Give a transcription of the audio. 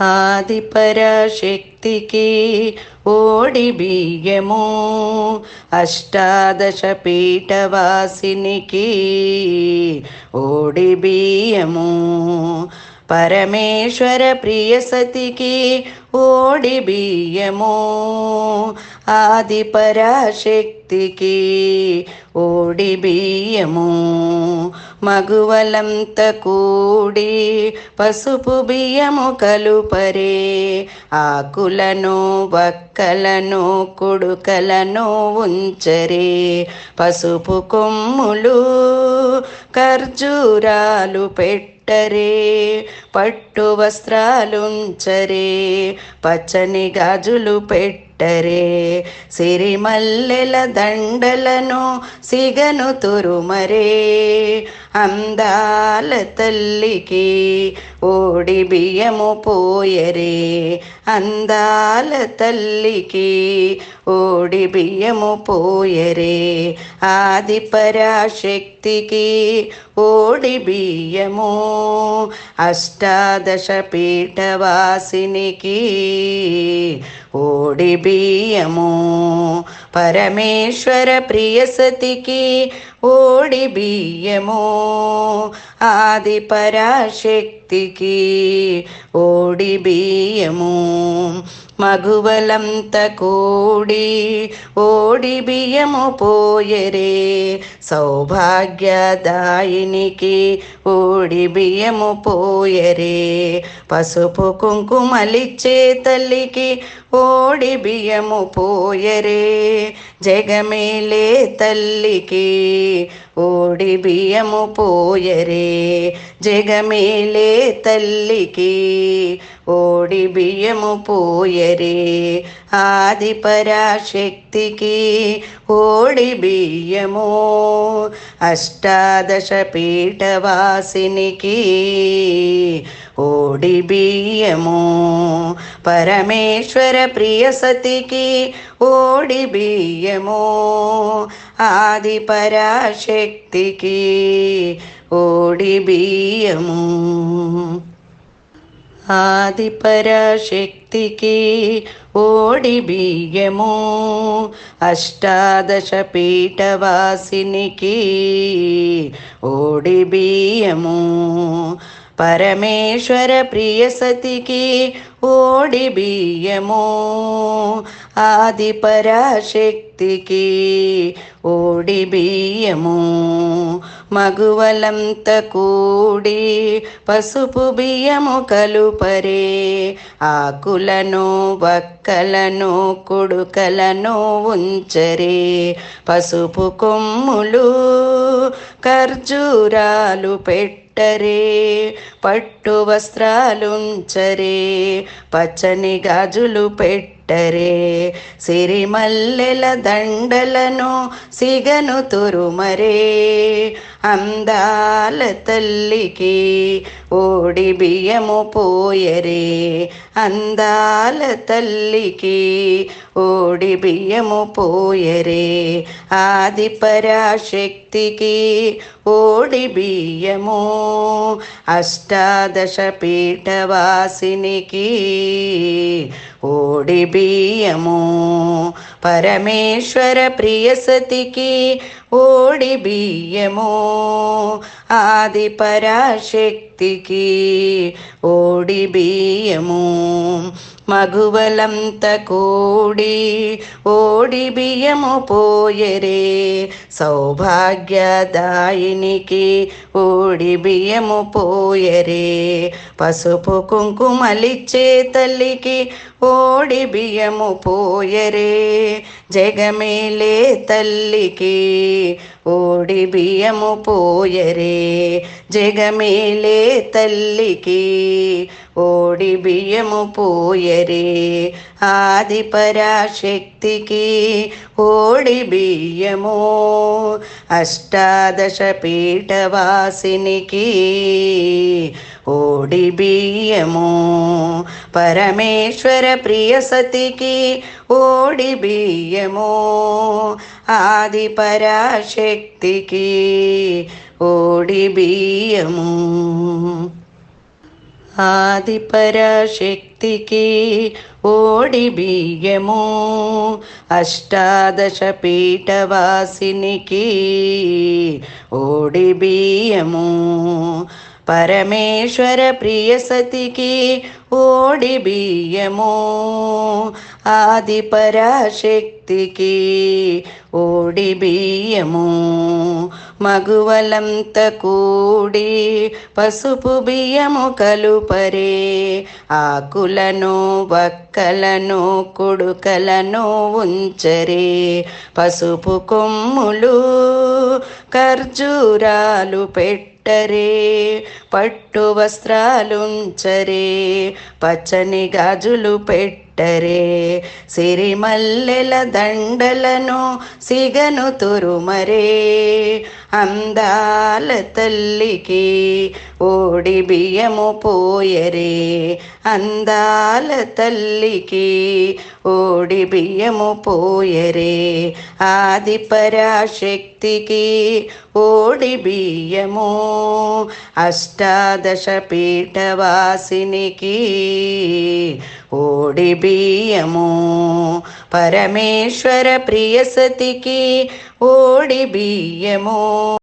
ఆదిపరాశక్తికి ఓడి బియ్యము. అష్టాదశ పీఠవాసినికి ఓడి బియ్యము. పరమేశ్వర ప్రియ సతికి ఓడి బియ్యము. ఆది పరాశక్తికి ఓడి బియ్యము. మగువలంత కూడి పసుపు బియ్యము కలుపరే. ఆకులను వక్కలను కుడుకలను ఉంచరే. పసుపు కొమ్ములు ఖర్జూరాలు పెట్టరే పట్టు వస్త్రాలుంచరే పచ్చని గాజులు పెట్టరే. సిరిమల్లెల దండలను సిగను తురుమరే. అందాల తల్లికి ఓడి బియ్యము పోయరే. అందాల తల్లికి ఓడి బియ్యము పోయరే. ఆది పరాశక్తికి ఓడి బియ్యము. అష్టాదశ పీఠవాసినికి ఓడి బియ్యము. పరమేశ్వర ప్రియ సతికి ఓడి బియ్యము. ఆది పరాశక్తికి ఓడి బియ్యము. మగువలంత కూడి ఓడి బియ్యము పోయరే. సౌభాగ్యదాయినికి ఓడి బియ్యము పోయరే. పసుపు కుంకుమలిచ్చే తల్లికి ఓడి బియ్యము పోయరే జగమేలే తల్లికి. ఓడి బియ్యము పోయరే జగమేలే తల్లికి. ఓడి బియ్యము పోయరే ఆది పరాశక్తికి ఓడి బియ్యము. అష్టాదశ పీఠవాసినికి ఓడి బియ్యము. పరమేశ్వర ప్రియ సతికి ఓడి బియ్యము. ఆది పరాశక్తికి ఓడి బియ్యము. ఆది పరాశక్తికి ఓడి బియ్యము. అష్టాదశ పీఠవాసినికి ఓడి బియ్యము. పరమేశ్వర ప్రియ సతికి ఓడి బియ్యము. ఆది పరాశక్తికి ఓడి బియ్యము. మగువలంత కూడి పసుపు బియ్యము కలుపరే. ఆకులను వక్కలను కుడుకలను ఉంచరే. పసుపు కొమ్ములు ఖర్జూరాలు పెట్టరే పట్టు వస్త్రాలుంచరే పచ్చని గాజులు పెట్టరే సిరిమల్లెల దండలను సిగను తురుమరే. అందాల తల్లికి ఓడి బియ్యము పోయరే. అందాల తల్లికి ఓడి బియ్యము పోయరే. ఆది పరాశక్తికి ఓడి బియ్యము. అష్టాదశ పీఠవాసినికి ఓడి బియ్యము. పరమేశ్వర ప్రియ సతికి ఓడి బియ్యము ఆది పరాశక్తికి. ఓడి బియ్యము మగువలంత కూడి. ఓడి బియ్యము పోయరే సౌభాగ్యదాయినికి. ఓడి బియ్యము పోయరే పసుపు కుంకుమలిచ్చే తల్లికి ఓడి బియ్యము పోయరే జగమేలే తల్లికి. ఓడి బియ్యము పోయరే జగమేలే తల్లికి. ఓడి బియ్యము పోయరే ఆది పరాశక్తికి ఓడి బియ్యము అష్టాదశ పీఠవాసినికి. ఓడి బియ్యము. పరమేశ్వర ప్రియ సతికి ఓడి బియ్యము. ఆది పరాశక్తికి ఓడి బియ్యము. ఆది పరాశక్తికి ఓడి బియ్యము. అష్టాదశ పీఠవాసినికి ఓడి బియ్యము. పరమేశ్వర ప్రియ సతికి ఓడి బియ్యము. ఆది పరాశక్తికి ఓడి బియ్యము. మగువలంత కూడి పసుపు బియ్యము కలుపరే. ఆకులను వక్కలను కొడుకలను ఉంచరే. పసుపు కొమ్ములు ఖర్జూరాలు పెట్టరే పట్టు వస్త్రాలుంచరే పచ్చని గాజులు పెట్టరే. సిరిమల్లెల దండలను సిగను తురుమరే అందాల తల్లికి ఓడి బియ్యము పోయరే అందాల తల్లికి. ఓడి బియ్యము పోయరే ఆది పరాశక్తికి ఓడి బియ్యము అష్టాదశ పీఠవాసినికి. ఓడి బియ్యము పరమేశ్వర ప్రియసతికి. ఓడి బియ్యము